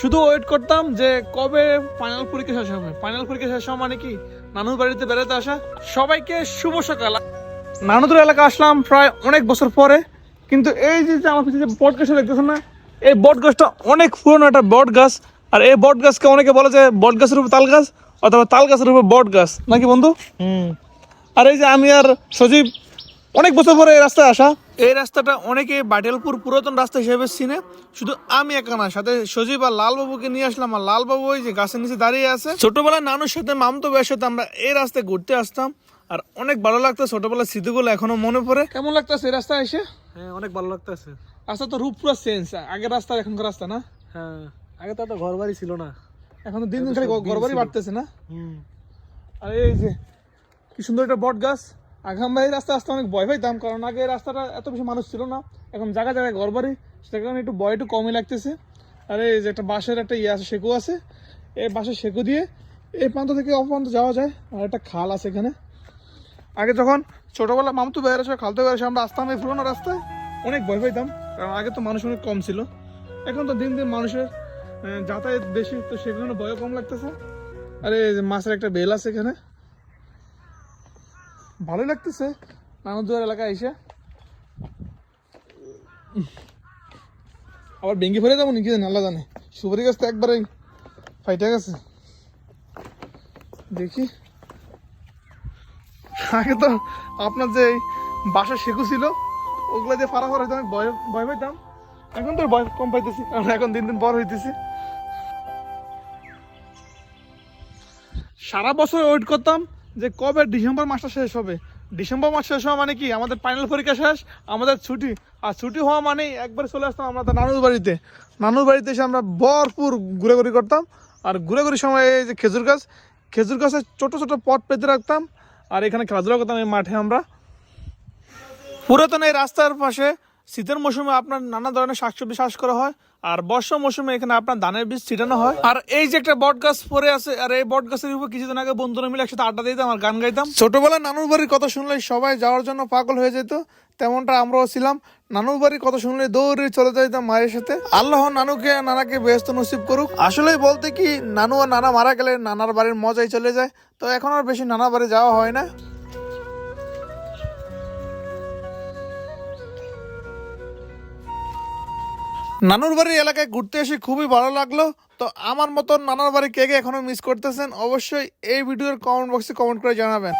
শুধু ওয়েট করতাম যে কবে ফাইনাল পরীক্ষা শেষ হবে। ফাইনাল পরীক্ষা শেষ হওয়া মানে কি? নানুর বাড়িতে বেড়াতে আসা। সবাইকে শুভ সকাল। নানুদের এলাকা আসলাম প্রায় অনেক বছর পরে কিন্তু এই যে যে আমার পিছনে বট গাছটা দেখতেছেন না এই বট গাছটা অনেক পুরনো একটা বট গাছ। আর এই বট গাছকে অনেকে বলে যে বট গাছের উপর তাল গাছ অথবা তাল গাছের উপর বট গাছ। নাকি বন্ধু? হুম। আর এই যে আমি আর সজীব অনেক বছর পরে এই রাস্তায় আসা। এই রাস্তাটা অনেকে বাটেলপুর পুরাতন রাস্তা হিসেবে চিনে। শুধু আমি একা না সাথে সজীব আর লালবাবুকে নিয়ে আসলাম আর লালবাবু ওই যে গাছের নিচে দাঁড়িয়ে আছে। ছোটবেলায় নানুর সাথে মামতো ভাইয়ের সাথে আমরা এই রাস্তায় ঘুরতে আসতাম। আর অনেক ভালো লাগতো ছোটবেলার স্মৃতিগুলো এখনও মনে পড়ে। কেমন লাগতেছে এই রাস্তায় এসে? হ্যাঁ অনেক ভালো লাগতেছে। রাস্তা তো রূপ পুরো চেঞ্জ আগের রাস্তা এখনকার রাস্তা না? হ্যাঁ আগে তো একটা ঘর বাড়ি ছিল না। এখন দিন দিন খালি ঘরবারই বাড়তেছে না? হুম। আর এই যে কি সুন্দর একটা বট গাছ আগে আমরা এই রাস্তা আসতে অনেক ভয় পাইতাম, কারণ আগে রাস্তাটা এত বেশি মানুষ ছিল না। এখন জায়গা জায়গায় ঘর বাড়ি সেটা কারণে একটু ভয় একটু কমই লাগতেছে। আর এই যে একটা বাঁশের একটা ইয়ে আছে, সেকু আছে। এই বাঁশের সেকু দিয়ে এই প্রান্ত থেকে অপ প্রান্ত যাওয়া যায়, আর একটা খাল আছে এখানে। আগে যখন ছোটোবেলা মামতু বেড়ে আসে খালতে বেড়ে আমরা আসতাম এই পুরোনো রাস্তায়, অনেক ভয় পাইতাম, কারণ আগে তো মানুষ অনেক কম ছিল। এখন তো দিন দিন মানুষের যাতায়াত বেশি, তো সেখানে ভয়ও কম লাগতেছে। আরে এই মাছের একটা বেল আছে এখানে। ভালোই লাগতেছে। নানুদুয়ার এলাকায় এসে। আবার ভেঙ্গি ফেলে যাব নাকি জানি, আল্লাহ জানে। সুপারি গাছ তো একবারে ফাইটে গেছে। দেখি। আগে তো আপনার যে বাসা শেখু ছিল, ওগুলো যে ফারা ফারা অনেক ভয় ভয় পাইতাম। এখন তো ভয় কম পাইতেছি এখন দিন দিন বড় হইতেছি। সারা বছর ওয়েট করতাম যে কবে ডিসেম্বর মাসটা শেষ হবে? ডিসেম্বর মাস শেষ হওয়া মানে কি? আমাদের ফাইনাল পরীক্ষা শেষ, আমাদের ছুটি। আর ছুটি হওয়া মানেই একবার চলে আসতাম আমরা তো নানুর বাড়িতে। নানুর বাড়িতে এসে আমরা ভরপুর ঘুরেঘুরি করতাম। আর ঘুরেঘুরি সময় এই যে খেজুর গাছ, খেজুর গাছে ছোটো ছোটো পট পেতে রাখতাম। আর এখানে খেলাধুলা করতাম এই মাঠে আমরা। পুরাতন এই রাস্তার পাশে শীতের মৌসুমে আপনার নানা ধরনের শাকসবজি চাষ করা হয়, আর বর্ষা মৌসুমে এখানে আপনার ধানের বীজ ছিটানো হয়। আর এই যে একটা বট গাছ পরে আছে, আর এই বট গাছের উপর কিছুদিন আগে বন্ধুরা মিলে একসাথে আড্ডা দিতাম আর গান গাইতাম। ছোটবেলায় নানুর বাড়ির কথা শুনলে সবাই যাওয়ার জন্য পাগল হয়ে যেত, তেমনটা আমরাও ছিলাম। নানুর বাড়ির কথা শুনলে দৌড়ে চলে যেতাম মায়ের সাথে। আল্লাহ নানুকে নানাকে ব্যস্ত নসিব করুক। আসলেই বলতে কি, নানু আর নানা মারা গেলে নানার বাড়ির মজাই চলে যায়, তো এখন আর বেশি নানা বাড়ি যাওয়া হয় না। নানুর বাড়ির এলাকায় ঘুরতে এসে খুবই ভালো লাগল। তো আমার মতন নানার বাড়ি কে কে এখনও মিস করতেছেন, অবশ্যই এই ভিডিওর কমেন্ট বক্সে কমেন্ট করে জানাবেন।